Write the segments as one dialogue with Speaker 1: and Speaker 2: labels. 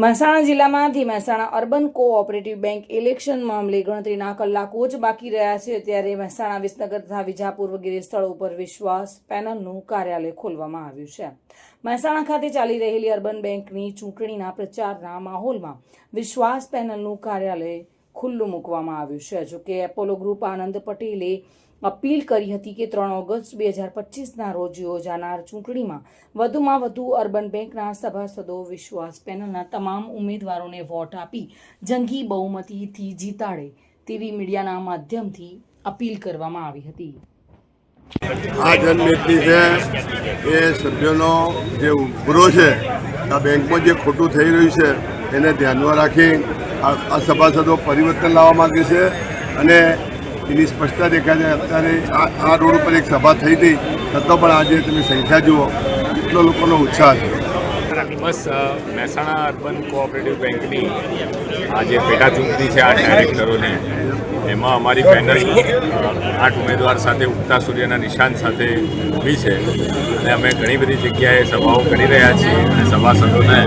Speaker 1: મહેસાણા જિલ્લામાંથી Mehsana urban cooperative bank election મામલે ગણતરીના કલાકો જ બાકી રહ્યા છે. ત્યારે મહેસાણા, વિસનગર તથા વિજાપુર વગેરે સ્થળો પર વિશ્વાસ પેનલનું કાર્યાલય ખોલવામાં આવ્યું છે. મહેસાણા ખાતે ચાલી રહેલી અર્બન બેંકની ચૂંટણીના પ્રચારના માહોલમાં વિશ્વાસ પેનલનું કાર્યાલય ખુલ્લું મૂકવામાં આવ્યું છે. જોકે એપોલો ગ્રુપ આનંદ પટેલે અપીલ કરી હતી કે ત્રણ ઓગસ્ટ બે હજાર પચીસના રોજ યોજાનાર ચૂંટણીમાં વધુમાં વધુ અર્બન બેંકના સભાસદો, વિશ્વાસ પેનલના તમામ ઉમેદવારોને વોટ આપી જંગી બહુમતીથી જીતાડે તેવી મીડિયાના માધ્યમથી અપીલ કરવામાં આવી હતી.
Speaker 2: આ જનમેદની છે એ સભ્યોનો જે ઉભરો છે, આ બેંકમાં જે ખોટું થઈ રહ્યું છે, એને ધ્યાનમાં રાખી આ સભાસદો પરિવર્તન લાવવા માગે છે અને એની સ્પષ્ટતા દેખાય છે. અત્યારે આ રોડ ઉપર એક સભા થઈ હતી. છતાં પણ આજે તમે સંખ્યા જુઓ. એટલો લોકોનો ઉત્સાહ છે.
Speaker 3: બસ મહેસાણા અર્બન કોઓપરેટિવ બેંકની આ જે પેટા ચૂંટણી છે આ ડાયરેક્ટરોને. એમાં અમારી પેનલ આઠ ઉમેદવાર સાથે ઉગતા સૂર્યના નિશાન સાથે ઊભી છે. અને અમે ઘણી બધી જગ્યાએ સભાઓ કરી રહ્યા છીએ અને સભાસદોને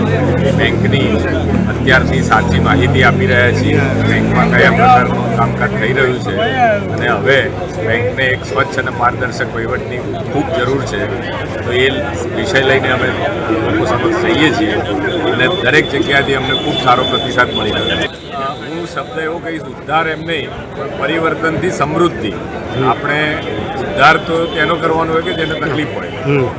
Speaker 3: બેંકની અત્યારથી સાચી માહિતી આપી રહ્યા છીએ. બેંકમાં કયા પ્રકારનું કામકાજ થઈ રહ્યું છે. અને હવે બેંકને એક સ્વચ્છ અને પારદર્શક વહીવટની ખૂબ જરૂર છે. તો એ વિષય લઈને અમે લોકો સમક્ષ જઈએ છીએ. અને દરેક જગ્યાથી અમને ખૂબ સારો પ્રતિસાદ મળી રહ્યો છે. હું શબ્દ એવો કહીશ ઉદ્ધાર એમ નહીં પણ પરિવર્તનથી સમૃદ્ધિ. આપણે ઉદ્ધાર તો તેનો કરવાનો હોય કે જેને તકલીફ હોય.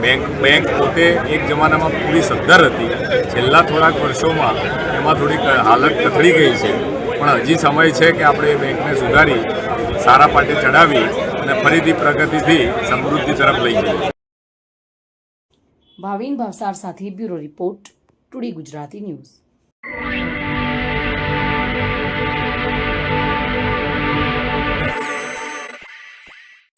Speaker 3: બેંક બેંક પોતે એક જમાનામાં પૂરી સદ્ધર હતી. છેલ્લા થોડાક વર્ષોમાં એમાં થોડીક હાલત કથળી ગઈ છે. પણ હજી સમય છે કે આપણે એ બેંકને સુધારી, સારા પાટે ચડાવી અને ફરીથી પ્રગતિથી સમૃદ્ધિ તરફ લઈ જઈએ.
Speaker 1: ભાવિન ભાવસાર સાથે bureau report, today Gujarati news.